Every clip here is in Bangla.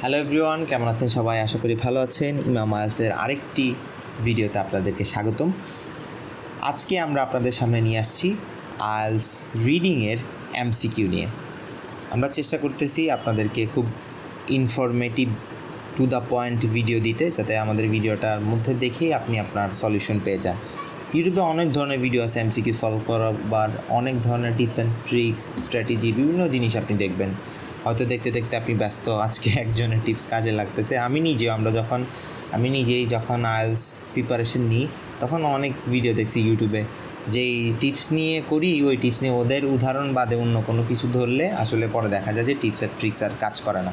হ্যালো এভরিওয়ান কেমন আছেন সবাই? আশা করি ভালো আছেন। ইমাম আয়াসের আরেকটি ভিডিওতে আপনাদেরকে স্বাগতম। আজকে আমরা আপনাদের সামনে নিয়ে আসছি আয়ালস রিডিংয়ের এমসিকিউ নিয়ে। আমরা চেষ্টা করতেছি আপনাদেরকে খুব informative to the point video দিতে, যাতে আমাদের ভিডিওটার মধ্যে দেখেই আপনি আপনার সলিউশন পেয়ে যান। ইউটিউবে অনেক ধরনের ভিডিও আছে এমসিকিউ সলভ করার, অনেক ধরনের টিপস অ্যান্ড ট্রিক্স স্ট্র্যাটেজি বিভিন্ন জিনিস আপনি দেখবেন। হয়তো দেখতে দেখতে আপনি ব্যস্ত। আজকে একজনের টিপস কাজে লাগতেছে। আমি নিজেও, আমরা যখন, আমি নিজেই যখন আইএলস প্রিপারেশন নিই, তখন অনেক ভিডিও দেখছি ইউটিউবে যেই টিপস নিয়ে করি, ওই টিপস নিয়ে ওদের উদাহরণ বাদে অন্য কোনো কিছু ধরলে আসলে পরে দেখা যায় যে টিপস আর ট্রিক্স আর কাজ করে না।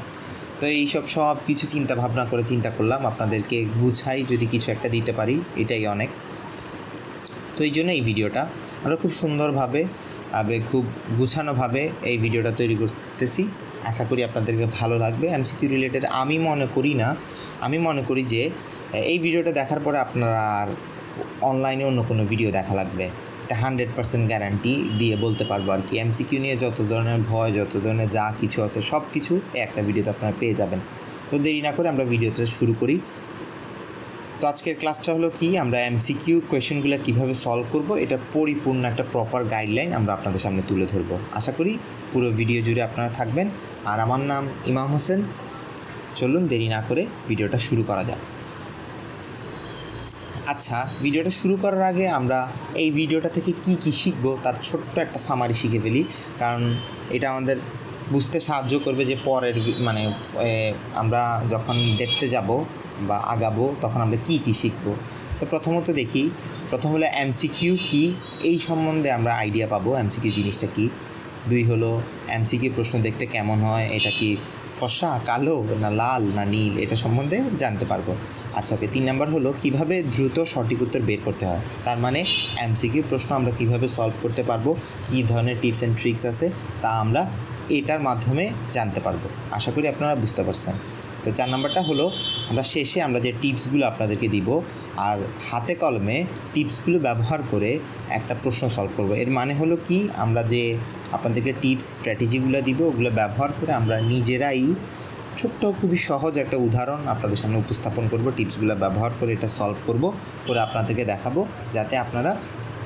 তো এইসব সব কিছু চিন্তা ভাবনা করে চিন্তা করলাম, আপনাদেরকে গুছাই যদি কিছু একটা দিতে পারি, এটাই অনেক। তো এই জন্য এই ভিডিওটা আমরা খুব সুন্দরভাবে, আবে খুব গুছানোভাবে এই ভিডিওটা তৈরি করতেছি। আশা করি আপনাদেরকে ভালো লাগবে। এমসিকিউ রিলেটেড আমি মনে করি না। আমি মনে করি যে, এই ভিডিওটা দেখার পরে আপনারা আর অনলাইনে অন্য কোনো ভিডিও দেখা লাগবে। এটা হান্ড্রেড পার্সেন্ট গ্যারান্টি দিয়ে বলতে পারব আর কি। এমসিকিউ নিয়ে যত ধরনের ভয়, যত ধরনের যা কিছু আছে সব কিছু একটা ভিডিওতে আপনারা পেয়ে যাবেন। তো দেরি না করে আমরা ভিডিওটা শুরু করি। তো আজকের ক্লাসটা হলো কি? আমরা এমসিকিউ কোয়েশনগুলো কীভাবে সলভ করব? এটা পরিপূর্ণ একটা প্রপার গাইডলাইন আমরা আপনাদের সামনে তুলে ধরবো। আশা করি পুরো ভিডিও জুড়ে আপনারা থাকবেন। আর আমার নাম ইমাম হোসেন। চলুন দেরি না করে ভিডিওটা শুরু করা যাক। আচ্ছা ভিডিওটা শুরু করার আগে আমরা এই ভিডিওটা থেকে কি কি শিখব? তার ছোট্ট একটা সামারি শিখে ফেলি। কারণ এটা আমাদের বুঝতে সাহায্য করবে যে পরের মানে আমরা যখন দেখতে যাব বা আগাবো, তখন আমরা কি কি শিখব? তো প্রথমত দেখি, প্রথম হলো এমসিকিউ কি? এই সম্বন্ধে আমরা আইডিয়া পাবো এমসিকিউ জিনিসটা কি। দুই হলো এমসিকিউ প্রশ্ন দেখতে কেমন হয়, এটা কি ফসা কালো, না লাল, না নীল, এটা সম্বন্ধে জানতে পারব। আচ্ছা ওকে, তিন নাম্বার হলো, কীভাবে দ্রুত সঠিক উত্তর বের করতে হয়? তার মানে এমসিকিউ প্রশ্ন আমরা কীভাবে সলভ করতে পারব? কী ধরনের টিপস অ্যান্ড ট্রিক্স আছে? তা আমরা এটার মাধ্যমে জানতে পারব। আশা করি আপনারা বুঝতে পারছেন। তো চার নাম্বারটা হলো, আমরা শেষে আমরা যে টিপসগুলো আপনাদেরকে দিব, আর হাতে কলমে টিপসগুলো ব্যবহার করে একটা প্রশ্ন সলভ করব। এর মানে হলো কি, আমরা যে আপনাদেরকে টিপস, স্ট্র্যাটেজিগুলো দিব, ওগুলো ব্যবহার করে আমরা নিজেরাই ছোট্ট, খুবই সহজ একটা উদাহরণ আপনাদের সামনে উপস্থাপন করব, টিপসগুলো ব্যবহার করে এটা সলভ করব, করে আপনাদেরকে দেখাবো, যাতে আপনারা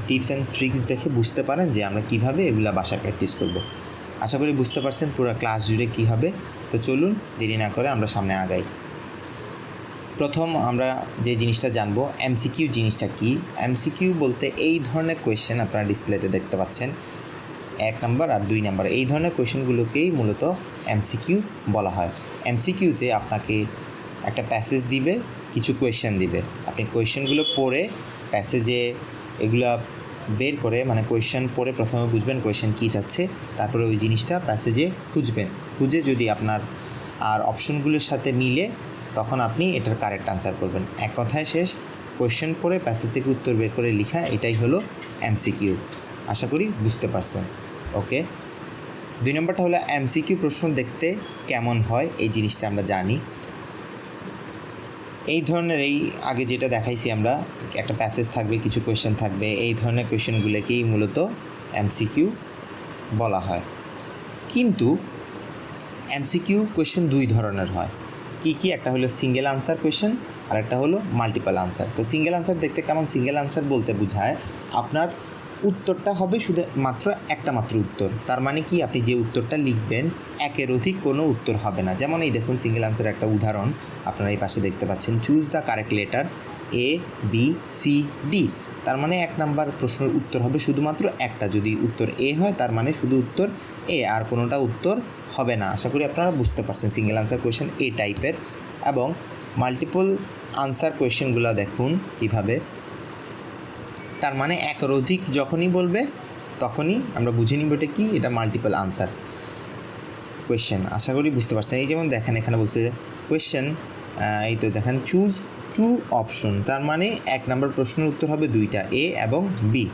টিপস অ্যান্ড ট্রিক্স দেখে বুঝতে পারেন যে আমরা কীভাবে এগুলো বাসায় প্র্যাকটিস করব। আশা করি বুঝতে পারছেন পুরো ক্লাস জুড়ে কী হবে। তো চলুন, দেরি না করে আমরা সামনে আগাই। প্রথম আমরা যে জিনিসটা জানব, এমসিকিউ জিনিসটা কি? এমসিকিউ বলতে এই ধরনের কোয়েশ্চেন আপনারা ডিসপ্লেতে দেখতে পাচ্ছেন। এক নাম্বার আর দুই নাম্বার। এই ধরনের কোয়েশ্চেনগুলোকেই মূলত এমসিকিউ বলা হয়। এমসিকিউতে আপনাকে একটা প্যাসেজ দিবে, কিছু কোয়েশ্চেন দিবে। আপনি কোয়েশ্চেনগুলো পড়ে প্যাসেজে এগুলা বের করে মানে কোয়েশ্চেন পড়ে প্রথমে বুঝবেন কোয়েশ্চেন কী চাচ্ছে, তারপরে ওই জিনিসটা প্যাসেজে খুঁজবেন। খুঁজে যদি আপনার আর অপশনগুলোর সাথে মিলে, তখন আপনি এটার কারেক্ট আনসার করবেন। এক কথায় শেষ কোয়েশ্চেন পড়ে প্যাসেজ থেকে উত্তর বের করে লেখা, এটাই হলো এমসিকিউ আশা করি বুঝতে পারছেন। ওকে? দুই নম্বরটা হলো এমসিকিউ প্রশ্ন দেখতে কেমন হয়, এই জিনিসটা আমরা জানি। এই ধরনের এই আগে যেটা দেখাইছি আমরা, একটা প্যাসেজ থাকবে, কিছু কোয়েশ্চেন থাকবে, এই ধরনের কোয়েশ্চেনগুলোকেই মূলত এমসিকিউ বলা হয়। কিন্তু এমসিকিউ কোয়েশ্চেন দুই ধরনের হয়। কি কি? একটা হলো সিঙ্গেল আনসার কোয়েশ্চেন আর একটা হলো মাল্টিপল আনসার তো সিঙ্গেল আনসার দেখতে কেমন? সিঙ্গেল আনসার বলতে বোঝায় আপনার উত্তরটা হবে শুধু মাত্র একটা মাত্র উত্তর। তার মানে কি? আপনি যে উত্তরটা লিখবেন, একের অধিক কোনো উত্তর হবে না। যেমন এই দেখুন সিঙ্গেল আনসার একটা উদাহরণ। আপনারা এই পাশে দেখতে পাচ্ছেন choose the correct letter A B C D তার মানে এক নাম্বার প্রশ্নের উত্তর হবে শুধুমাত্র একটা। যদি উত্তর এ হয়, তার মানে শুধু উত্তর এ আর কোনোটা উত্তর হবে না। আশা করি আপনারা বুঝতে পারছেন সিঙ্গেল আনসার কোয়েশ্চেন এ টাইপের এবং মাল্টিপল আনসার কোয়েশ্চেনগুলো দেখুন কীভাবে তার মানে একের অধিক যখনই বলবে, তখনই আমরা বুঝে নিব এটা কি, এটা মাল্টিপল আনসার কোয়েশ্চেন আশা করি বুঝতে পারছেন। এই যেমন দেখেন, এখানে বলছে যে কোয়েশ্চেন এই তো দেখেন চুজ টু অপশন তার মানে এক নম্বর প্রশ্নের উত্তর হবে দুইটা এ এবং বি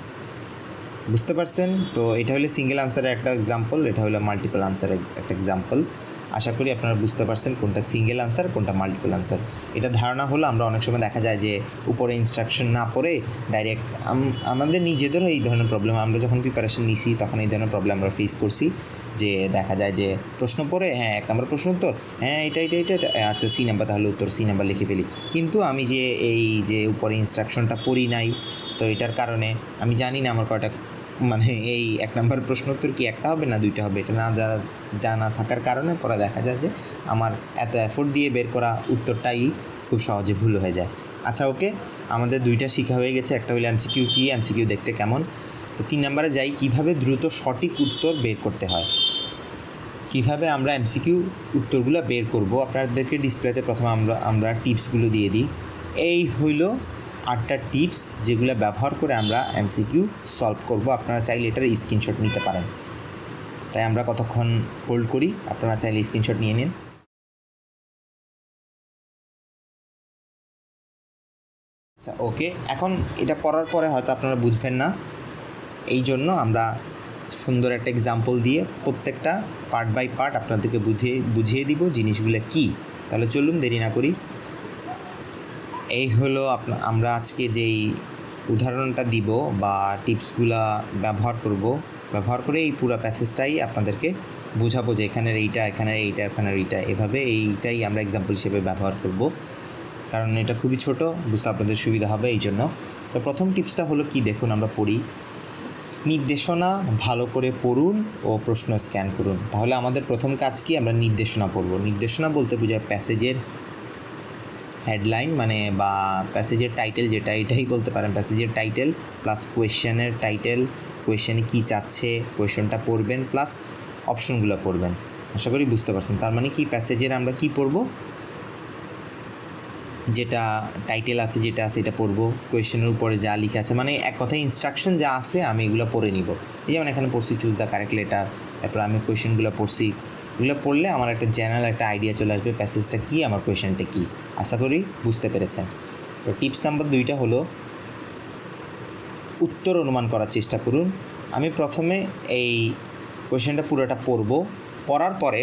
বুঝতে পারছেন? তো এটা হলো সিঙ্গেল আনসারের একটা এক্সাম্পল এটা হলো মাল্টিপল আনসারের একটা এক্সাম্পল আশা করি আপনারা বুঝতে পারছেন কোনটা সিঙ্গেল আনসার কোনটা মাল্টিপল আনসার এটা ধারণা হলো আমরা অনেক সময় দেখা যায় যে উপরে ইনস্ট্রাকশন না পড়ে ডাইরেক্ট আমাদের নিজেদেরও এই ধরনের প্রবলেম আমরা যখন প্রিপারেশন নিছি তখন এই ধরনের প্রবলেম আমরা ফেস করছি। যে দেখা যায় যে প্রশ্ন পড়ে হ্যাঁ এক নম্বর প্রশ্ন উত্তর হ্যাঁ এটা এটা এটা আচ্ছা সি নাম্বার তাহলে উত্তর সি নাম্বার লিখে ফেলি। কিন্তু আমি যে এই যে উপরে ইনস্ট্রাকশনটা পড়ি নাই, তো এটার কারণে আমি জানি না আমার কয়টা মানে এই এক নম্বর প্রশ্ন উত্তর কি একটা হবে না দুইটা হবে? এটা না জানা থাকার কারণে পরে দেখা যায় যে আমার এত এফোর্ট দিয়ে বের করা উত্তরটাই খুব সহজে ভুল হয়ে যায়। আচ্ছা ওকে, আমাদের দুইটা শিখা হয়ে গেছে। একটা হলো এমসিকিউ কি? এমসিকিউ দেখতে কেমন? তো তিন নম্বরে যাই, কীভাবে দ্রুত সঠিক উত্তর বের করতে হয়? কীভাবে আমরা এমসিকিউ উত্তরগুলো বের করব? আপনাদেরকে ডিসপ্লেতে প্রথমে আমরা আমরা টিপসগুলো দিয়ে দিই। এই হইল আটটা টিপস যেগুলো ব্যবহার করে আমরা এমসিকিউ সলভ করব। আপনারা চাইলে এটার স্ক্রিনশট নিতে পারেন। তাই আমরা কতক্ষণ হোল্ড করি, আপনারা চাইলে স্ক্রিনশট নিয়ে নিন। আচ্ছা ওকে এখন এটা পড়ার পরে হয়তো আপনারা বুঝবেন না। এই জন্য আমরা সুন্দর একটা এক্সাম্পল দিয়ে প্রত্যেকটা পার্ট বাই পার্ট আপনাদেরকে বুঝিয়ে বুঝিয়ে দিব জিনিসগুলো কি। তাহলে চলুন দেরি না করি। এই হলো আমরা আজকে যেই উদাহরণটা দিব বা টিপসগুলা ব্যবহার করব, ব্যবহার করে এই পুরো প্যাসেজটাই আপনাদেরকে বোঝাবো যে এখানের এইটা এখানের এইটা এখানের এইটা। এভাবে এইটাই আমরা এক্সাম্পল হিসেবে ব্যবহার করব। কারণ এটা খুবই ছোট, বুঝতে আপনাদের সুবিধা হবে এই জন্য। তো প্রথম টিপসটা হলো কি দেখুন আমরা পড়ি। নির্দেশনা ভালো করে পড়ুন ও প্রশ্ন স্ক্যান করুন। তাহলে আমাদের প্রথম কাজ কি? আমরা নির্দেশনা পড়ব। নির্দেশনা বলতে বোঝায় প্যাসেজের হেডলাইন মানে বা প্যাসেজের টাইটেল যেটা, এটাই বলতে পারেন। প্যাসেজের টাইটেল প্লাস কোয়েশ্চেনের টাইটেল কোয়েশ্চেনে কী চাচ্ছে কোয়েশ্চেনটা পড়বেন প্লাস অপশনগুলো পড়বেন। আশা করি বুঝতে পারছেন। তার মানে কি প্যাসেজের আমরা কি পড়ব? যেটা টাইটেল আছে, যেটা আছে, এটা পড়ব। কোয়েশ্চেনের উপরে যা লিখা আছে মানে এক কথায় ইনস্ট্রাকশন যা আছে, আমি এগুলো পড়ে নিব। এই যেমন এখানে পড়ছি চুজ দ্য কারেক্ট লেটার তারপর আমি কোয়েশ্চেনগুলো পড়ছি। এগুলো পড়লে আমার একটা জেনারেল একটা আইডিয়া চলে আসবে প্যাসেজটা কী, আমার কোয়েশ্চেনটা কী? আশা করি বুঝতে পেরেছেন। তো টিপস নাম্বার দুইটা হলো, উত্তর অনুমান করার চেষ্টা করুন। আমি প্রথমে এই কোয়েশ্চেনটা পুরোটা পড়ব। পড়ার পরে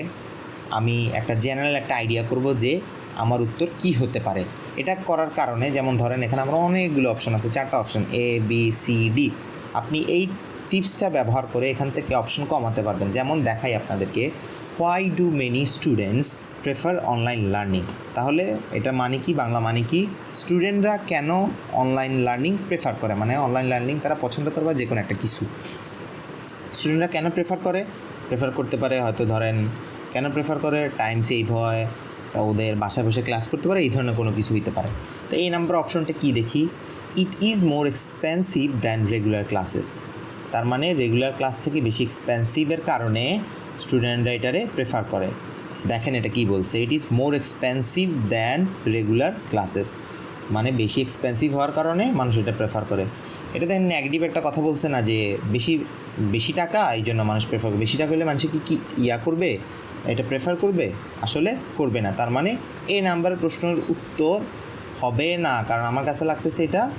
আমি একটা জেনারেল একটা আইডিয়া করব যে আমার উত্তর কি হতে পারে। এটা করার কারণে, যেমন ধরেন এখানে আমার অনেকগুলো অপশন আছে, চারটা option A B C D আপনি এই টিপসটা ব্যবহার করে এখান থেকে অপশন কমাতে পারবেন। যেমন দেখাই আপনাদেরকে why do many students prefer online learning তাহলে এটা মানে কি, বাংলা মানে কি? স্টুডেন্টরা কেন অনলাইন লার্নিং প্রেফার করে? মানে অনলাইন লার্নিং তারা পছন্দ করে বা যে কোনো একটা কিছু। স্টুডেন্টরা কেন প্রেফার করে? প্রেফার করতে পারে, হয়তো ধরেন, কেন প্রেফার করে? টাইম সেভ হয়, তা ওদের বাসায় বসে ক্লাস করতে পারে, এই ধরনের কোনো কিছু হইতে পারে। তো এই নাম্বার অপশনটা কি দেখি? It is more expensive than regular classes তার মানে রেগুলার ক্লাস থেকে বেশি এক্সপেন্সিভের কারণে স্টুডেন্টরা এটারে প্রেফার করে। দেখেন এটা কি বলছে? It is more expensive than regular classes মানে বেশি এক্সপেন্সিভ হওয়ার কারণে মানুষ এটা প্রেফার করে। এটা দেখেন নেগেটিভ একটা কথা বলছে না যে বেশি বেশি টাকা, এই জন্য মানুষ প্রেফার বেশি টাকা হলে মানুষ কি কি ইয়া করবে? এটা প্রেফার করবে? আসলে করবে না। তার মানে এই নাম্বারের প্রশ্নের উত্তর হবে না। কারণ আমার কাছে লাগতেছে এটা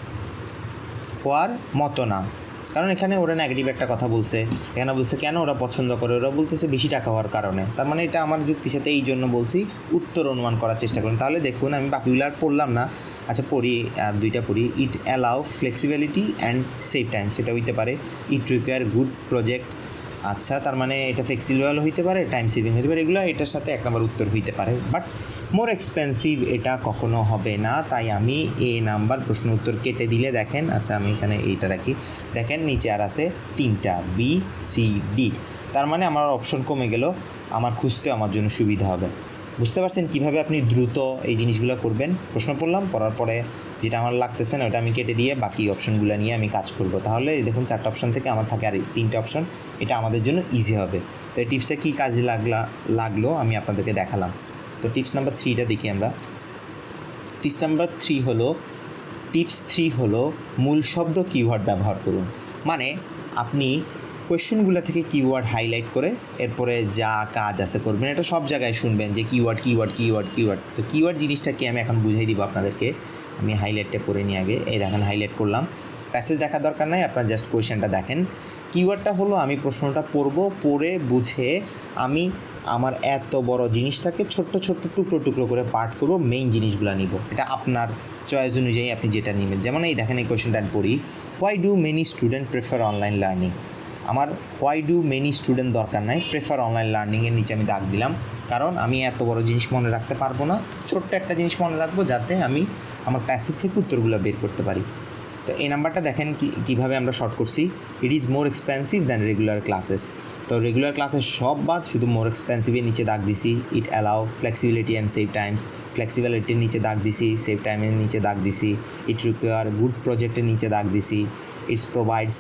হওয়ার মতো না। কারণ এখানে ওরা নেগেটিভ একটা কথা বলছে। এখানে বলছে, কেন ওরা পছন্দ করে? ওরা বলতেছে, বেশি টাকা হওয়ার কারণে। তার মানে এটা আমার যুক্তির সাথে এই জন্য বলছি, উত্তর অনুমান করার চেষ্টা করুন। তাহলে দেখুন, আমি বাকিগুলো আর পড়লাম না। আচ্ছা পড়ি, আর দুইটা পড়ি। It allow flexibility and save time সেটা হইতে পারে। ইট রিকোয়ার গুড প্রজেক্ট আচ্ছা তার মানে এটা ফ্লেক্সিবল হইতে পারে টাইম সেভিং হইতে পারে, এগুলো এটার সাথে এক নম্বর উত্তর হইতে পারে। বাট মোর এক্সপেন্সিভ এটা কখনো হবে না, তাই আমি এ নাম্বার প্রশ্ন উত্তর কেটে দিলে দেখেন আচ্ছা আমি এখানে এইটা রাখি। দেখেন নিচে আর আছে তিনটা বি সি ডি তার মানে আমার অপশন কমে গেল, আমার খুঁজতে আমার জন্য সুবিধা হবে। বুঝতে পারছেন কীভাবে আপনি দ্রুত এই জিনিসগুলো করবেন? প্রশ্ন পড়লাম পড়ার পরে যেটা আমার লাগতেছে না, ওটা আমি কেটে দিয়ে বাকি অপশনগুলো নিয়ে আমি কাজ করব। তাহলে দেখুন চারটা অপশন থেকে আমার থাকে আর তিনটে অপশন, এটা আমাদের জন্য ইজি হবে। তো এই টিপসটা কী কাজে লাগলা, লাগল আমি আপনাদেরকে দেখালাম। তো টিপস নাম্বার থ্রিটা দেখি আমরা। টিপস নাম্বার থ্রি হলো টিপস থ্রি হলো মূল শব্দ কিওয়ার্ড ব্যবহার করুন। মানে আপনি কোয়েশ্চেনগুলো থেকে কিওয়ার্ড হাইলাইট করে এরপরে যা কাজ আছে করবেন, এটা সব জায়গায় শুনবেন যে কিওয়ার্ড কিওয়ার্ড কিওয়ার্ড কিওয়ার্ড তো কিওয়ার্ড জিনিসটা কি আমি এখন বুঝাই দিব আপনাদেরকে। আমি হাইলাইটটা করে নিই আগে। এই দেখেন হাইলাইট করলাম। প্যাসেজ দেখার দরকার নাই, আপনার জাস্ট কোয়েশ্চেনটা দেখেন। কিওয়ার্ডটা হলো, আমি প্রশ্নটা পড়ব, পড়ে বুঝে আমি আমার এত বড় জিনিসটাকে ছোট্ট ছোট্ট টুকরো টুকরো করে পার্ট করব মেইন জিনিসগুলো নিব। এটা আপনার চয়েস অনুযায়ী আপনি যেটা নেবেন। যেমন এই দেখেন এই কোয়েশ্চেনটা আমি পড়ি why do many student prefer online learning আমার হোয়াই ডু মেনি স্টুডেন্ট দরকার নাই? প্রেফার অনলাইন লার্নিংয়ের নিচে আমি দাগ দিলাম। কারণ আমি এত বড় জিনিস মনে রাখতে পারব না। ছোট্ট একটা জিনিস মনে রাখব যাতে আমি আমার প্যাসেজ থেকে উত্তরগুলো বের করতে পারি। তো এই নাম্বারটা দেখেন কি, কীভাবে আমরা শর্ট করছি। It is more expensive than regular classes তো রেগুলার ক্লাসের সব বাদ, শুধু মোর এক্সপেন্সিভের নিচে দাগ দিছি। It allow flexibility and save times ফ্লেক্সিবিলিটির নিচে দাগ দিছি সেভ টাইমের নিচে দাগ দিছি। ইট রিকোয়ার গুড প্রজেক্টের নিচে দাগ দিছি। ইটস প্রোভাইডস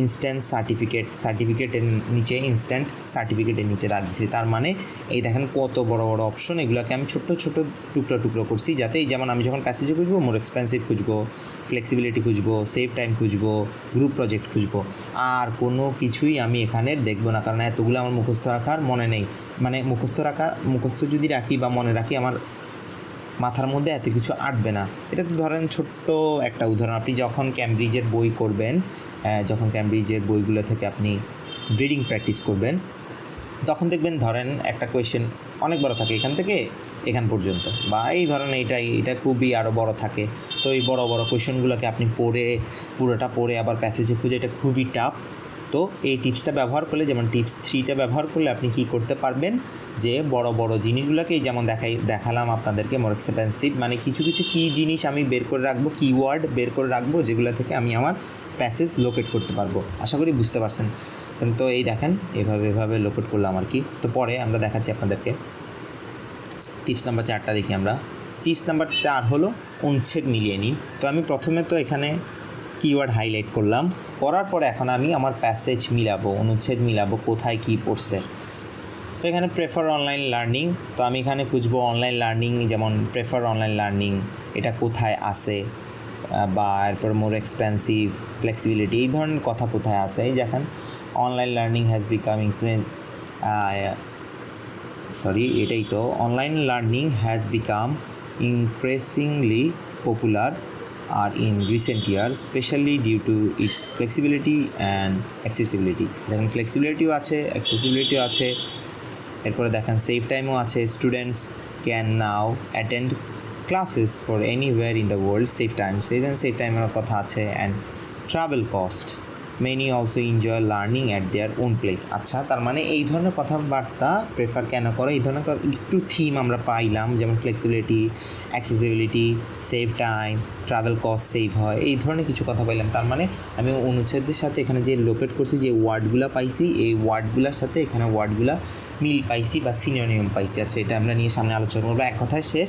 ইনস্ট্যান্ট সার্টিফিকেট সার্টিফিকেটের নিচে ইনস্ট্যান্ট সার্টিফিকেটের নিচে দাগ দিছি। তার মানে এই দেখেন কত বড় বড় অপশন এগুলোকে আমি ছোট্ট ছোট টুকরো টুকরো করছি যাতে এই যেমন আমি যখন প্যাসেজে খুঁজবো মোর এক্সপেন্সিভ খুঁজবো ফ্লেক্সিবিলিটি খুঁজবো সেভ টাইম খুঁজবো গ্রুপ প্রজেক্ট খুঁজবো। আর কোনো কিছুই আমি এখানে দেখব না, কারণ এতগুলো আমার মুখস্থ রাখার মনে নেই। মানে মুখস্থ রাখার, মুখস্থ যদি রাখি বা মনে রাখি, আমার মাথার মধ্যে এত কিছু আটবে না। এটা তো ধরেন ছোট্ট একটা উদাহরণ। আপনি যখন ক্যামব্রিজের বই করবেন যখন ক্যামব্রিজের বইগুলো থেকে আপনি রিডিং প্র্যাকটিস করবেন, তখন দেখবেন ধরেন একটা কোয়েশ্চেন অনেক বড় থাকে এখান থেকে এখান পর্যন্ত। বা এই ধরেন এইটাই, এটা খুবই আরও বড় থাকে। তো এই বড় বড় কোয়েশ্চেনগুলোকে আপনি পড়ে, পুরোটা পড়ে আবার প্যাসেজে খুঁজে, এটা খুবই টাফ তো এই টিপসটা ব্যবহার করলে, যেমন টিপস থ্রিটা ব্যবহার করলে আপনি কি করতে পারবেন? যে বড় বড় জিনিসগুলোকেই যেমন দেখাই, দেখালাম আপনাদেরকে মোর এক্সপেন্সিভ মানে কিছু কিছু কী জিনিস আমি বের করে রাখব কিওয়ার্ড বের করে রাখব, যেগুলো থেকে আমি আমার প্যাসেজ লোকেট করতে পারব। আশা করি বুঝতে পারছেন। তো এই দেখেন, এভাবে এভাবে লোকেট করলাম আর কি। তো পরে আমরা দেখাচ্ছি আপনাদেরকে। টিপস নাম্বার চারটা দেখি আমরা। টিপস নাম্বার চার হলো অনুচ্ছেদ মিলিয়ে নিন। তো আমি প্রথমে তো এখানে কিওয়ার্ড হাইলাইট করলাম। করার পরে এখন আমি আমার প্যাসেজ মিলাবো, অনুচ্ছেদ মিলাবো, কোথায় কী পড়ছে। তো এখানে প্রেফার অনলাইন লার্নিং তো আমি এখানে খুঁজবো অনলাইন লার্নিং যেমন প্রেফার অনলাইন লার্নিং এটা কোথায় আসে বা এরপর মোর এক্সপেন্সিভ ফ্লেক্সিবিলিটি এই ধরনের কথা কোথায় আসে এই online learning has become increase sorry এটাই তো online learning has become increasingly popular R in recent year specially due to its flexibility and accessibility দেখেন ফ্লেক্সিবিলিটিও আছে অ্যাক্সেসিবিলিটিও আছে, এরপরে দেখেন সেফ টাইমও আছে students can now attend classes for anywhere in the world safe time সেই জন্য সেফ টাইমের কথা আছে and travel cost many also enjoy learning at their own place আচ্ছা তার মানে এই ধরনের কথাবার্তা প্রেফার কেন করে? এই ধরনের একটু থিম আমরা পাইলাম, যেমন flexibility accessibility save time travel cost save হয়, এই ধরনের কিছু কথা পাইলাম। তার মানে আমি অনুচ্ছেদের সাথে এখানে যে লোকেট করছি, যে ওয়ার্ডগুলো পাইছি, এই ওয়ার্ডগুলোর সাথে এখানে ওয়ার্ডগুলো মিল পাইছি বা সিনিয়নিয়ম পাইছি। আচ্ছা এটা আমরা নিয়ে সামনে আলোচনা করব। এক কথায় শেষ,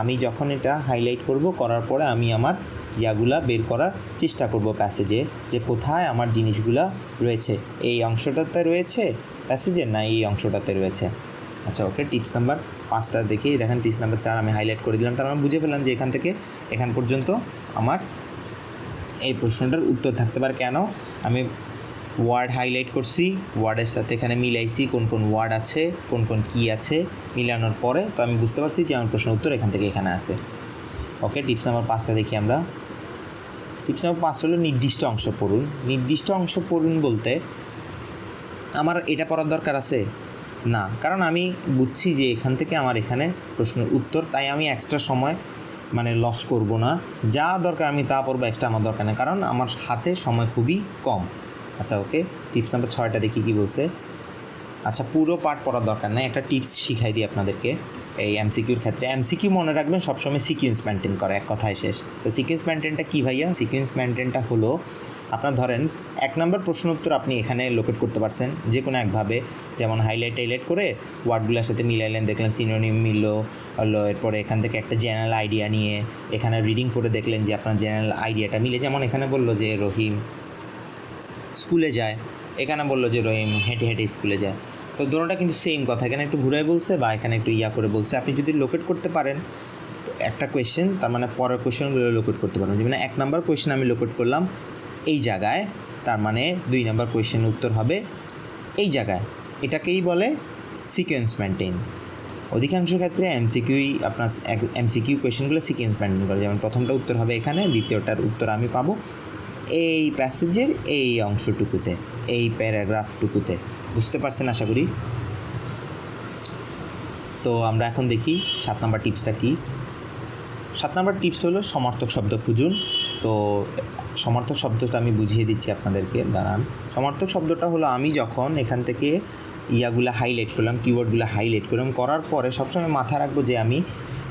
আমি যখন এটা হাইলাইট করব, করার পরে আমি আমার ইয়াগুলা বের করার চেষ্টা করব প্যাসেজে যে কোথায় আমার জিনিসগুলা রয়েছে। এই অংশটাতে রয়েছে প্যাসেজের না এই অংশটাতে রয়েছে? আচ্ছা ওকে, টিপস নাম্বার পাঁচটা দেখে। দেখেন, টিপস নাম্বার চার আমি হাইলাইট করে দিলাম। তার মানে বুঝে ফেললাম যে এখান থেকে এখান পর্যন্ত আমার এই প্রশ্নটার উত্তর থাকতে পারে। কেন? আমি ওয়ার্ড হাইলাইট করছি, ওয়ার্ডের সাথে এখানে মিলাইছি কোন কোন ওয়ার্ড আছে, কোন কোন কী আছে, মিলানোর পরে তো আমি বুঝতে পারছি যে আমার প্রশ্ন উত্তর এখান থেকে এখানে আছে। ওকে, টিপস নাম্বার পাঁচটা দেখি আমরা। টিপস নাম্বার পাঁচটা হলো নির্দিষ্ট অংশ পড়ুন। নির্দিষ্ট অংশ পড়ুন বলতে আমার এটা পড়ার দরকার আছে? না, কারণ আমি বুঝছি যে এখান থেকে আমার এখানে প্রশ্নের উত্তর, তাই আমি এক্সট্রা সময় মানে লস করব না। যা দরকার আমি তা পড়ব এক্সট্রা আমার দরকার নেই, কারণ আমার হাতে সময় খুবই কম। আচ্ছা ওকে টিপস নাম্বার ছয়টা দেখি কী বলছে। আচ্ছা পুরো পার্ট পড়ার দরকার নেই। একটা টিপস শিখাই দিই আপনাদেরকে এই এমসিকিউর ক্ষেত্রে। এমসিকিউ মনে রাখবেন, সবসময় সিকুয়েন্স মেনটেন করে, এক কথায় শেষ। তো সিকুয়েন্স মেনটেনটা কী ভাইয়া? সিকুয়েন্স মেনটেনটা হলো, আপনার ধরেন, এক নম্বর প্রশ্ন উত্তর আপনি এখানে লোকেট করতে পারছেন যে কোনো একভাবে। যেমন হাইলাইট টাইলাইট করে ওয়ার্ডগুলোর সাথে মিলাইলেন, দেখলেন সিনোনিম মিললো, হলো এরপরে এখান থেকে একটা জেনারেল আইডিয়া নিয়ে, এখানে রিডিং করে দেখলেন যে আপনার জেনারেল আইডিয়াটা মিলে। যেমন এখানে বলল যে রহিম স্কুলে যায় এখানে বলল যে রহিম হেঁটে হেঁটে স্কুলে যায়। তো দুটোটা কিন্তু সেম কথা। এখানে একটু ঘুরাই বলছে বা এখানে একটু ইয়া করে বলছে। আপনি যদি লোকেট করতে পারেন, একটা কোয়েশ্চেন তার মানে পরের কোয়েশ্চেনগুলো লোকেট করতে পারবেন। যেমন এক নাম্বার কোয়েশ্চেন আমি লোকেট করলাম এই জায়গায়, তার মানে দুই নম্বর কোয়েশ্চেনের উত্তর হবে এই জায়গায়। এটাকেই বলে সিকোয়েন্স মেনটেন অধিকাংশ ক্ষেত্রে এমসিকিউই আপনার এমসিকিউ কোয়েশ্চেনগুলো সিকোয়েন্স মেনটেন করে। যেমন প্রথমটা উত্তর হবে এখানে, দ্বিতীয়টার উত্তর আমি পাবো এই প্যাসেজের এই অংশটুকুতে। এই প্যারাগ্রাফটুকুতে। বুঝতে পারছেন আশা করি? তো আমরা এখন দেখি সাত নম্বর টিপসটা কি। সাত নম্বর টিপসটা হলো সমার্থক শব্দ খুঁজুন। তো সমর্থক শব্দটা আমি বুঝিয়ে দিচ্ছি আপনাদেরকে, দাঁড়ান। সমর্থক শব্দটা হলো আমি যখন এখান থেকে ইয়াগুলো হাইলাইট করলাম কিওয়ার্ডগুলো হাইলাইট করলাম, করার পরে সবসময় মাথায় রাখব যে আমি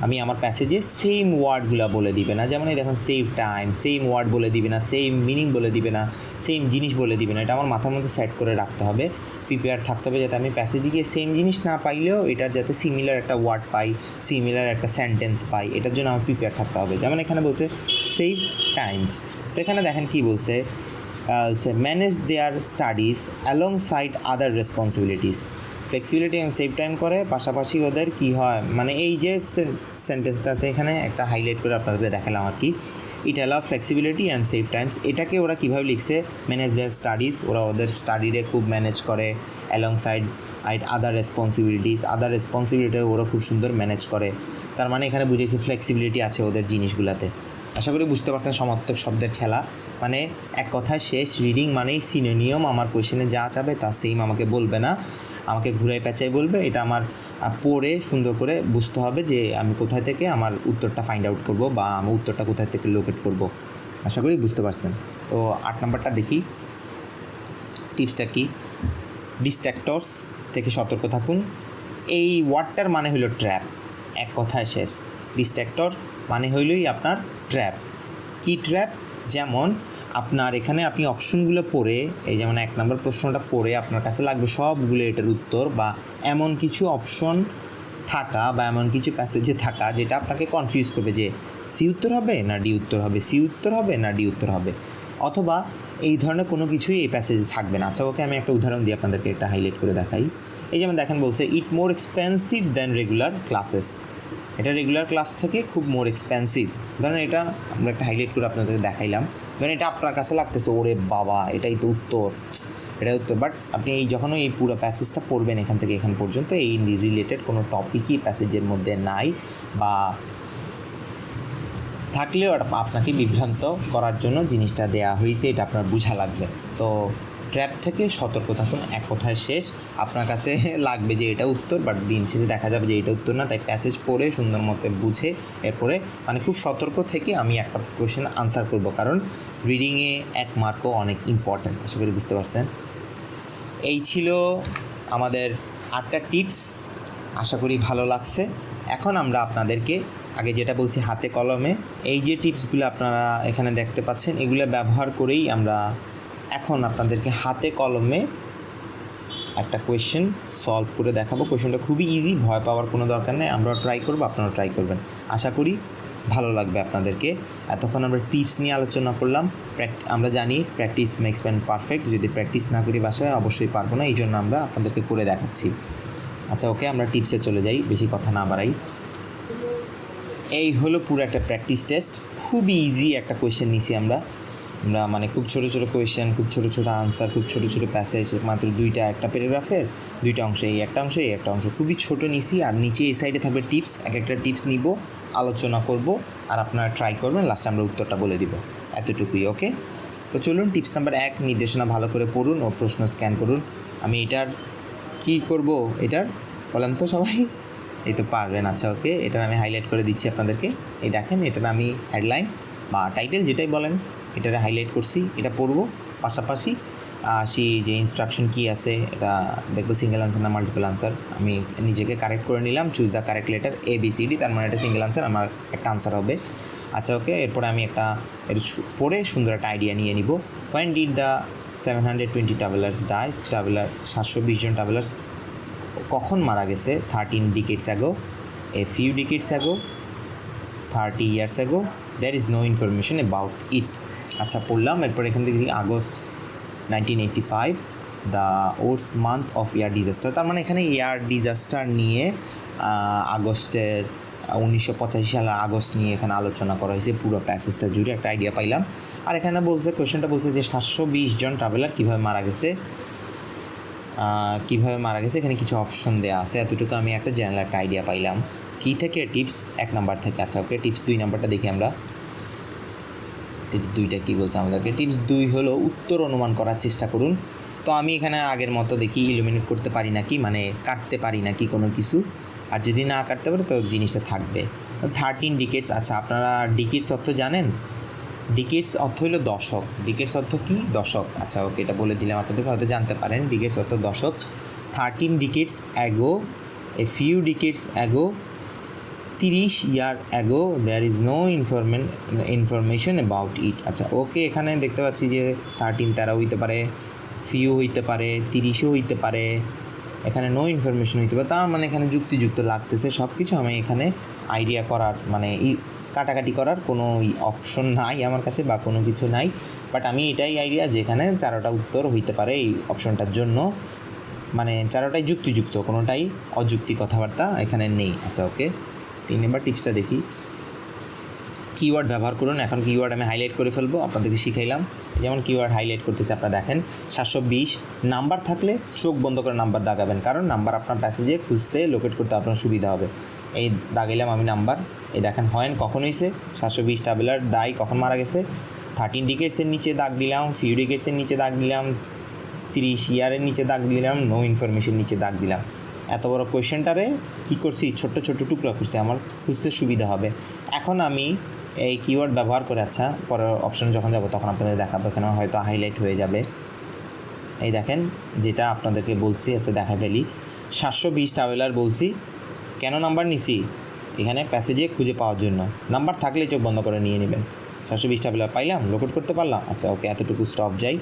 আমি আমার প্যাসেজে সেম ওয়ার্ডগুলো বলে দিবে না। যেমন এই দেখুন সেভ টাইম সেম ওয়ার্ড বলে দিবে না সেম মিনিং বলে দিবে না সেম জিনিস বলে দিবে না। এটা আমার মাথার মধ্যে সেট করে রাখতে হবে প্রিপেয়ার থাকতে হবে যাতে আমি প্যাসেজে গিয়ে সেম জিনিস না পাইলেও এটার যাতে সিমিলার একটা ওয়ার্ড পাই সিমিলার একটা সেন্টেন্স পাই, এটার জন্য আমার প্রিপেয়ার থাকতে হবে। যেমন এখানে বলছে সেভ টাইমস তো এখানে দেখেন কি বলছে? Manage their studies alongside other responsibilities flexibility and save time করে, পাশাপাশি ওদের কি হয় মানে এই যে সেন্টেন্সটা আছে এখানে একটা হাইলাইট করে আপনাদেরকে দেখালাম আর কি। It allow flexibility and save times এটাকে ওরা কীভাবে লিখছে? ম্যানেজ দেয়ার স্টাডিজ ওরা ওদের স্টাডিরে খুব ম্যানেজ করে alongside it other responsibilities other responsibility ওরা খুব সুন্দর ম্যানেজ করে। তার মানে এখানে বুঝেছি ফ্লেক্সিবিলিটি আছে ওদের জিনিসগুলোতে। আশা করি বুঝতে পারছেন সমার্থক শব্দের খেলা। মানে এক কথায় শেষ রিডিং মানেই সিনোনিয়ম আমার কোয়েশনে যা চাবে তা সেম আমাকে বলবে না। আমাকে ঘুরাই পেঁচাই বলবে, এটা আমার পড়ে সুন্দর করে বুঝতে হবে যে আমি কোথায় থেকে আমার উত্তরটা ফাইন্ড আউট করব বা আমার উত্তরটা কোথায় থেকে লোকেট করব। আশা করি বুঝতে পারছেন। তো আট নাম্বারটা দেখি। টিপসটা কি? ডিস্ট্র্যাক্টরস থেকে সতর্ক থাকুন। এই ওয়ার্ডটার মানে হলো ট্র্যাপ এক কথায় শেষ। ডিস্ট্র্যাক্টর মানে হইলই আপনার ট্র্যাপ কি ট্র্যাপ যেমন আপনার এখানে আপনি অপশনগুলো পড়ে, এই যেমন এক নম্বর প্রশ্নটা পড়ে, আপনার কাছে লাগবে সবগুলো এটার উত্তর বা এমন কিছু অপশন থাকা বা এমন কিছু প্যাসেজে থাকা যেটা আপনাকে কনফিউজ করবে যে, সি উত্তর হবে না ডি উত্তর হবে, সি উত্তর হবে না ডি উত্তর হবে? অথবা এই ধরনের কোনো কিছুই এই প্যাসেজে থাকবে না। আচ্ছা ওকে আমি একটা উদাহরণ দিয়ে আপনাদেরকে এটা হাইলাইট করে দেখাই। এই যেমন দেখেন বলছে it more expensive than regular classes এটা রেগুলার ক্লাস থেকে খুব মোর এক্সপেন্সিভ ধরেন এটা আমরা একটা হাইলাইট করে আপনাদেরকে দেখাইলাম। ধরেন এটা আপনার কাছে লাগতেছে, ওরে বাবা, এটাই তো উত্তর। এটাই উত্তর। বাট আপনি এই যখন এই পুরো প্যাসেজটা পড়বেন এখান থেকে এখান পর্যন্ত, এই রিলেটেড কোনো টপিকই প্যাসেজের মধ্যে নাই বা থাকলেও আপনাকে বিভ্রান্ত করার জন্য জিনিসটা দেয়া হয়েছে, এটা আপনার বোঝা লাগবে। তো ট্র্যাপ থেকে সতর্ক থাকুন, এক কথায় শেষ। আপনার কাছে লাগবে যে এটা উত্তর বাট দিন শেষে দেখা যাবে যে এটা উত্তর না, তাই প্যাসেজ পড়ে, সুন্দর মতো বুঝে এরপরে মানে খুব সতর্ক থেকে আমি একটা কোয়েশ্চেন আনসার করব। কারণ রিডিংয়ে এক মার্কও অনেক ইম্পর্ট্যান্ট আশা করি বুঝতে পারছেন। এই ছিল আমাদের আটটা টিপস আশা করি ভালো লাগছে। এখন আমরা আপনাদেরকে, আগে যেটা বলছি হাতে কলমে, এই যে টিপসগুলো আপনারা এখানে দেখতে পাচ্ছেন, এগুলো ব্যবহার করেই আমরা এখন আপনাদেরকে হাতে কলমে একটা কোয়েশ্চেন সলভ করে দেখাবো। কোয়েশ্চেনটা খুবই ইজি ভয় পাওয়ার কোনো দরকার নেই। আমরাও ট্রাই করব আপনারা ট্রাই করবেন। আশা করি ভালো লাগবে আপনাদেরকে। এতক্ষণ আমরা টিপস নিয়ে আলোচনা করলাম। আমরা জানি প্র্যাকটিস মেক্স ম্যান পারফেক্ট যদি প্র্যাকটিস না করি বাসায়, অবশ্যই পারব না। এই জন্য আমরা আপনাদেরকে করে দেখাচ্ছি। আচ্ছা ওকে আমরা টিপসে চলে যাই। বেশি কথা না বাড়াই। এই হলো পুরো একটা প্র্যাকটিস টেস্ট খুবই ইজি একটা কোয়েশ্চেন নিছি আমরা। আমরা মানে খুব ছোটো ছোটো কোয়েশ্চেন খুব ছোটো ছোটো আনসার খুব ছোটো ছোটো প্যাসেজ মাত্র দুইটা, একটা প্যারাগ্রাফের দুইটা অংশ, এই একটা অংশ, এই একটা অংশ। খুবই ছোটো নিছি, আর নিচে এই সাইডে থাকবে টিপস এক একটা টিপস নিব, আলোচনা করব, আর আপনারা ট্রাই করবেন লাস্টে আমরা উত্তরটা বলে দিব, এতটুকুই ওকে তো চলুন টিপস নাম্বার এক, নির্দেশনা ভালো করে পড়ুন ও প্রশ্ন স্ক্যান করুন। আমি এটার কি করব, এটার? বলেন তো সবাই। এই তো পারবেন আচ্ছা ওকে এটার আমি হাইলাইট করে দিচ্ছি আপনাদেরকে। এই দেখেন, এটার আমি হেডলাইন বা টাইটেল যেটাই বলেন। এটারে হাইলাইট করছি, এটা পড়ব। পাশাপাশি আসি যে ইনস্ট্রাকশন কী আছে, এটা দেখব সিঙ্গেল আনসার না মাল্টিপল আনসার আমি নিজেকে কারেক্ট করে নিলাম choose the correct letter A B C D তার মানে এটা সিঙ্গেল আনসার আমার একটা আনসার হবে। আচ্ছা ওকে এরপরে আমি একটা পড়ে সুন্দর একটা আইডিয়া নিয়ে নিব। When did the seven hundred twenty travellers dies traveller সাতশো বিশ জন ট্রাভেলার্স কখন মারা গেছে? Thirteen decades ago a few decades ago thirty years ago there is no information about it আচ্ছা পড়লাম। এরপর এখান থেকে August nineteen eighty five the worst month of year disaster তার মানে এখানে ইয়ার ডিজাস্টার নিয়ে আগস্টের উনিশশো পঁচাশি সালের আগস্ট নিয়ে এখানে আলোচনা করা হয়েছে। পুরো প্যাসেজটা জুড়ে একটা আইডিয়া পাইলাম। আর এখানে বলছে কোয়েশ্চেনটা বলছে যে সাতশো বিশ জন ট্রাভেলার কীভাবে মারা গেছে? কীভাবে মারা গেছে? এখানে কিছু অপশন দেওয়া আছে। এতটুকু আমি একটা জেনারেল একটা আইডিয়া পাইলাম। কী থেকে? টিপস এক নাম্বার থেকে। আচ্ছা ওকে টিপস দুই নাম্বারটা দেখি আমরা। টিপস দুইটা কী বলছে আমাদেরকে? টিপস দুই হলো উত্তর অনুমান করার চেষ্টা করুন। তো আমি এখানে আগের মতো দেখি ইলুমিনেট করতে পারি নাকি? মানে কাটতে পারি নাকি কোনো কিছু? আর যদি না কাটতে পারে তো জিনিসটা থাকবে। থার্টিন ডিকেটস আচ্ছা আপনারা ডিকেটস অর্থ জানেন? ডিকেটস অর্থ হলো দশক। ডিকেটস অর্থ কি? দশক। আচ্ছা ওকে, এটা বলে দিলাম আপনাদেরকে, হয়তো জানতে পারেন। ডিকেটস অর্থ দশক। Thirteen decades ago a few decades ago তিরিশ year ago there is no information information about it আচ্ছা ওকে এখানে দেখতে পাচ্ছি যে থার্টিন তেরো হইতে পারে ফিউ হইতে পারে, তিরিশও হইতে পারে, এখানে নো ইনফরমেশন হইতে পারে। তার মানে এখানে যুক্তিযুক্ত লাগতেছে। সব কিছু আমি এখানে আইডিয়া করার মানে কাটাকাটি করার কোনো অপশন নাই আমার কাছে বা কোনো কিছু নাই। বাট আমি এটাই আইডিয়া যে এখানে চারোটা উত্তর হইতে পারে এই অপশনটার জন্য। মানে চারোটাই যুক্তিযুক্ত, কোনোটাই অযুক্তি কথাবার্তা এখানে নেই। আচ্ছা ওকে। তিন নম্বর টিপসটা দেখি। কিওয়ার্ড ব্যবহার করুন। এখন কিওয়ার্ড আমি হাইলাইট করে ফেলব, আপনাদেরকে শিখাইলাম। যেমন কিওয়ার্ড হাইলাইট করতেছে, আপনারা দেখেন, সাতশো বিশ। নাম্বার থাকলে চোখ বন্ধ করে নাম্বার দাগাবেন, কারণ নাম্বার আপনার প্যাসেজে খুঁজতে লোকেট করতে আপনার সুবিধা হবে। এই দাগাইলাম আমি নাম্বার। এই দেখেন, হয়েন কখন হয়েছে সাতশো বিশ ট্রাভেলার ডাই কখন মারা গেছে? থার্টিন ডিকেটসের নিচে দাগ দিলাম ফিউ ডিকেটসের নিচে দাগ দিলাম, তিরিশ ইয়ারের নিচে দাগ দিলাম নো ইনফরমেশন নিচে দাগ দিলাম। এত বড় কোয়েশ্চেনটারে কী করছি? ছোট্ট ছোট্ট টুকরা করছি। আমার বুঝতে সুবিধা হবে। এখন আমি এই কিওয়ার্ড ব্যবহার করে আচ্ছা পরের অপশনে যখন যাব, তখন আপনাদের দেখাবো। এখানে হয়তো হাইলাইট হয়ে যাবে। এই দেখেন, যেটা আপনাদেরকে বলছি আচ্ছা দেখা ফেলি। সাতশো বিশ ট্রাভেলার বলছি, কেন নাম্বার নিছি? এখানে প্যাসেজে খুঁজে পাওয়ার জন্য। নাম্বার থাকলে চোখ বন্ধ করে নিয়ে নেবেন। সাতশো বিশ ট্রাভেলার পাইলাম লোকেট করতে পারলাম। আচ্ছা ওকে এতটুকু স্টপ যাই।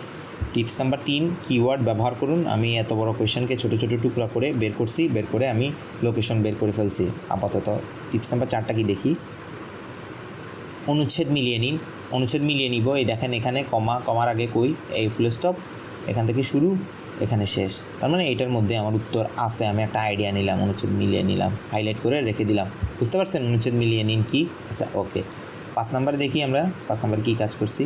টিপস নাম্বার তিন কিওয়ার্ড ব্যবহার করুন। আমি এত বড় কোয়েশ্চেনকে ছোটো ছোটো টুকরা করে বের করছি, বের করে আমি লোকেশন বের করে ফেলছি। আপাতত টিপস নাম্বার চারটা কি দেখি? অনুচ্ছেদ মিলিয়ে নিন। অনুচ্ছেদ মিলিয়ে নিব। এই দেখেন এখানে কমা, কমার আগে কই? এই ফুল স্টপ এখান থেকে শুরু, এখানে শেষ। তার মানে এটার মধ্যে আমার উত্তর আছে। আমি একটা আইডিয়া নিলাম, অনুচ্ছেদ মিলিয়ে নিলাম হাইলাইট করে রেখে দিলাম। বুঝতে পারছেন? অনুচ্ছেদ মিলিয়ে নিন কি? আচ্ছা ওকে পাঁচ নাম্বারে দেখি আমরা। পাঁচ নাম্বার কী কাজ করছি?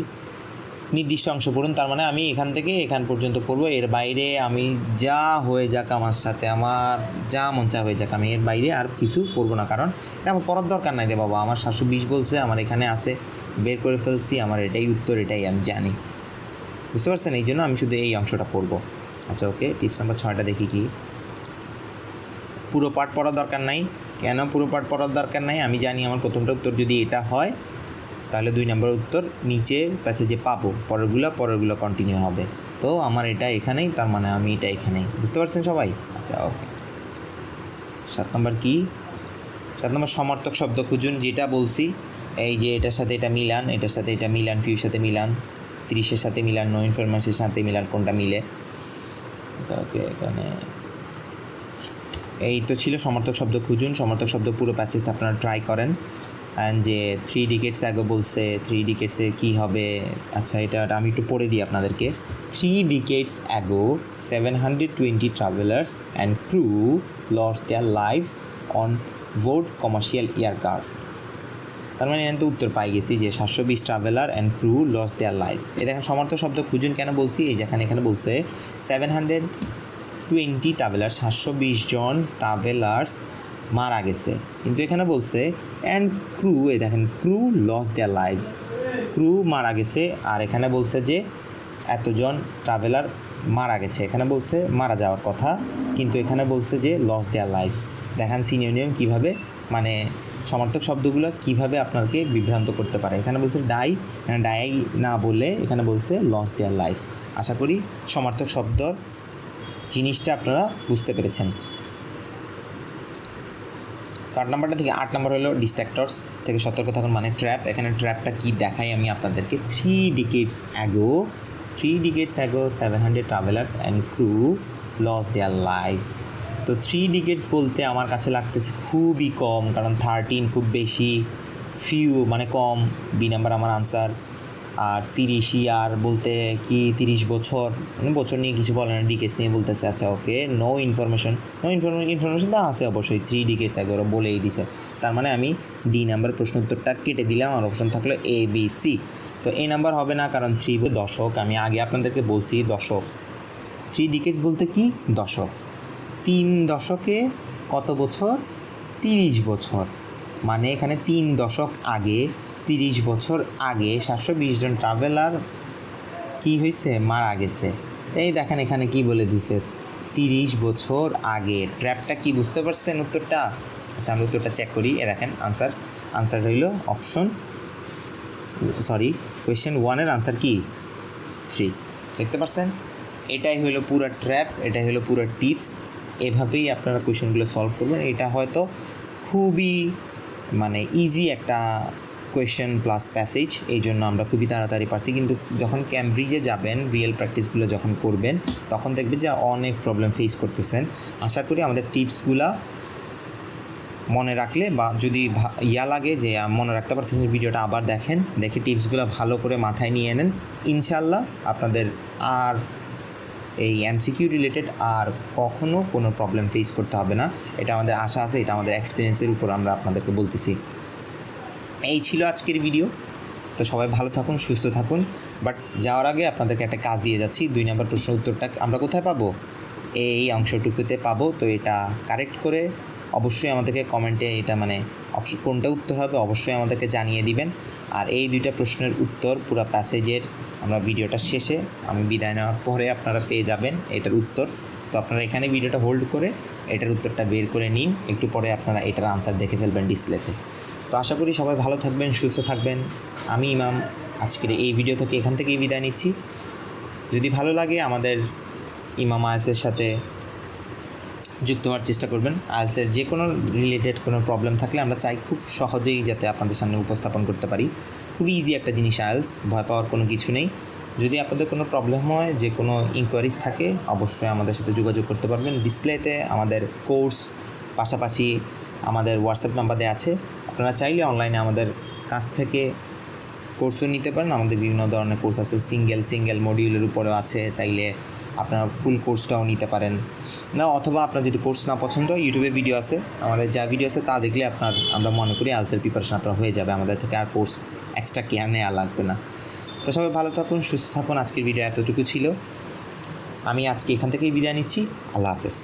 নির্দিষ্ট অংশ পড়ুন, তার মানে আমি এখান থেকে এখান পর্যন্ত পড়ব। এর বাইরে আমি যা হয়ে যাক আমার সাথে, আমার যা মন চা হয়ে যাক, আমি এর বাইরে আর কিছু পড়ব না। কারণ এটা আমার পড়ার দরকার নাই রে বাবা। আমার শাশু বিষ বলছে, আমার এখানে আছে, বের করে ফেলছি, আমার এটাই উত্তর, এটাই আমি জানি। বুঝতে পারছেন? এই জন্য আমি শুধু এই অংশটা পড়ব। আচ্ছা ওকে, টিপস নাম্বার ছয়টা দেখি কি। পুরো পাঠ পড়ার দরকার নাই। কেন পুরো পাঠ পড়ার দরকার নাই? আমি জানি আমার প্রথমটা উত্তর যদি এটা হয় তাহলে দুই নম্বর উত্তর, নিচে প্যাসেজে পাবো। পরেরগুলো পরেরগুলো কন্টিনিউ হবে। তো আমার এটা এখানেই, তার মানে আমি এটা এখানেই। বুঝতে পারছেন সবাই? আচ্ছা ওকে সাত নম্বর কি? সাত নম্বর সমর্থক শব্দ খুঁজুন, যেটা বলছি। এই যে এটার সাথে এটা মিলান, এটার সাথে এটা মিলান ফিউর সাথে মিলান তিরিশের সাথে মিলান নো ইনফরমেশনের সাথে মিলান, কোনটা মিলে? আচ্ছা ওকে এখানে। এই তো ছিল সমর্থক শব্দ খুঁজুন। সমর্থক শব্দ পুরো প্যাসেজটা আপনারা ট্রাই করেন। যে থ্রি ডিকেটস আগে বলছে থ্রি ডিকেটসে কী হবে? আচ্ছা এটা আমি একটু পড়ে দিই আপনাদেরকে। Three decades ago seven hundred twenty travellers and crew lost their lives on board commercial aircraft তার মানে এখানে তো উত্তর পাই গেছি যে সাতশো বিশ traveller and crew lost their life এ দেখেন সমর্থক শব্দ খুঁজুন কেন বলছি? এই যেখানে এখানে বলছে সেভেন হান্ড্রেড টোয়েন্টি ট্রাভেলার সাতশো বিশ জন ট্রাভেলার্স মারা গেছে। কিন্তু এখানে বলছে অ্যান্ড ক্রু এই দেখেন crew lost their lives crew মারা গেছে, আর এখানে বলছে যে, এতজন ট্রাভেলার মারা গেছে। এখানে বলছে, মারা যাওয়ার কথা। কিন্তু এখানে বলছে যে লস দেয়ার লাইফস দেখেন সিনিয়নিয়ম কীভাবে মানে সমর্থক শব্দগুলো কীভাবে আপনাকে বিভ্রান্ত করতে পারে। এখানে বলছে ডাই ডাই না বলে এখানে বলছে লস দেয়ার লাইফ আশা করি, সমর্থক শব্দর জিনিসটা আপনারা বুঝতে পেরেছেন। তো আট নাম্বারটা থেকে আট নম্বর হলো ডিস্ট্রাক্টরস থেকে সতর্ক থাকুন মানে ট্র্যাপ এখানে ট্র্যাপটা কী দেখাই আমি আপনাদেরকে? Three decades ago three decades ago seven hundred travellers and crew lost their lives তো থ্রি ডিকেটস বলতে আমার কাছে লাগতেছে খুবই কম, কারণ থার্টিন খুব বেশি ফিউ মানে কম বি নাম্বার আমার আনসার আর তিরিশ ইয়ার বলতে কি তিরিশ বছর? মানে বছর নিয়ে কিছু বলে না ডিকেটস নিয়ে বলতেছে আচ্ছা okay no information no information information তো আছে অবশ্যই থ্রি ডিকেটস আগে ওরা বলেই দিছে। তার মানে আমি ডি নাম্বার প্রশ্ন উত্তরটা কেটে দিলাম, আর অপশন থাকল এ বি সি তো এই নাম্বার হবে না, কারণ থ্রি দশক, আমি আগে আপনাদেরকে বলছি দশক। থ্রি ডিকেটস বলতে কি? দশক। তিন দশকে কত বছর? তিরিশ বছর। মানে এখানে তিন দশক আগে তিরিশ বছর আগে সাতশো বিশ জন ট্রাভেলার কি হয়েছে? মারা গেছে। এই দেখেন এখানে কি বলে দিছে, তিরিশ বছর আগে। ট্র্যাপটা কি বুঝতে পারছেন উত্তরটা? আচ্ছা আমরা উত্তরটা চেক করি। এ দেখেন আনসার আনসার রইল অপশন সরি কোয়েশ্চেন ওয়ানের আনসার কি? থ্রি দেখতে পাচ্ছেন এটাই হলো পুরো ট্র্যাপ এটাই হলো পুরো টিপস এভাবেই আপনারা কোয়েশ্চেনগুলো সলভ করবেন। এটা হয়তো খুবই মানে ইজি একটা কোয়েশ্চেন প্লাস প্যাসেজ এই জন্য আমরা খুবই তাড়াতাড়ি পারছি। কিন্তু যখন ক্যামব্রিজে যাবেন রিয়েল প্র্যাকটিসগুলো যখন করবেন, তখন দেখবেন যে অনেক প্রবলেম ফেস করতেছেন। আশা করি আমাদের টিপসগুলা মনে রাখলে বা যদি ইয়া লাগে যে মনে রাখতে পারতেছেন ভিডিওটা আবার দেখেন, দেখে টিপসগুলো ভালো করে মাথায় নিয়ে নেন। ইনশাল্লাহ আপনাদের আর এই এমসিকিউ রিলেটেড আর কখনো কোনো প্রবলেম ফেস করতে হবে না। এটা আমাদের আশা আছে, এটা আমাদের এক্সপিরিয়েন্সের উপর আমরা আপনাদেরকে বলতেছি। এই ছিল আজকের ভিডিও তো সবাই ভালো থাকুন, সুস্থ থাকুন। বাট যাওয়ার আগে আপনাদেরকে একটা কাজ দিয়ে যাচ্ছি। দুই নম্বর প্রশ্ন উত্তরটা আমরা কোথায় পাবো? এই অংশটুকুতে পাবো। তো এটা কারেক্ট করে অবশ্যই আমাদেরকে কমেন্টে এটা মানে অপশন কোনটা উত্তর হবে অবশ্যই আমাদেরকে জানিয়ে দিবেন। আর এই দুইটা প্রশ্নের উত্তর পুরো প্যাসেজের আমরা ভিডিওটা শেষে, আমি বিদায় নেওয়ার পরে আপনারা পেয়ে যাবেন এটার উত্তর। তো আপনারা এখানে ভিডিওটা হোল্ড করে এটার উত্তরটা বের করে নিন। একটু পরে আপনারা এটার আনসার দেখে ফেলবেন ডিসপ্লেতে তো আশা করি সবাই ভালো থাকবেন, সুস্থ থাকবেন। আমি ইমাম, আজকের এই ভিডিও থেকে এখান থেকেই বিদায় নিচ্ছি। যদি ভালো লাগে আমাদের ইমাম আয়াসের সাথে যুক্ত হওয়ার চেষ্টা করবেন। আয়াসের যে কোনো রিলেটেড কোনো প্রবলেম থাকলে আমরা চাই খুব সহজেই যাতে আপনাদের সামনে উপস্থাপন করতে পারি। খুব ইজি একটা জিনিস আয়ালস ভয় পাওয়ার কোনো কিছু নেই। যদি আপনাদের কোনো প্রবলেম হয়, যে কোনো ইনকোয়ারিজ থাকে, অবশ্যই আমাদের সাথে যোগাযোগ করতে পারবেন। ডিসপ্লেতে আমাদের কোর্স পাশাপাশি আমাদের হোয়াটসঅ্যাপ নাম্বার দেওয়া আছে। আপনারা চাইলে অনলাইনে আমাদের কাছ থেকে কোর্সও নিতে পারেন। আমাদের বিভিন্ন ধরনের কোর্স আছে। সিঙ্গেল সিঙ্গেল মডিউলের উপরেও আছে। চাইলে আপনারা ফুল কোর্সটাও নিতে পারেন। না, অথবা আপনার যদি কোর্স না পছন্দ হয় ইউটিউবে ভিডিও আছে। আমাদের যা ভিডিও আছে তা দেখলে আপনার, আমরা মনে করি আলসের প্রিপারেশন আপনার হয়ে যাবে। আমাদের থেকে আর কোর্স এক্সট্রা কেয়ার নেওয়া লাগবে না। তো সবাই ভালো থাকুন, সুস্থ থাকুন। আজকের ভিডিও এতটুকু ছিল। আমি আজকে এখান থেকেই বিদায় নিচ্ছি। আল্লাহ হাফেজ।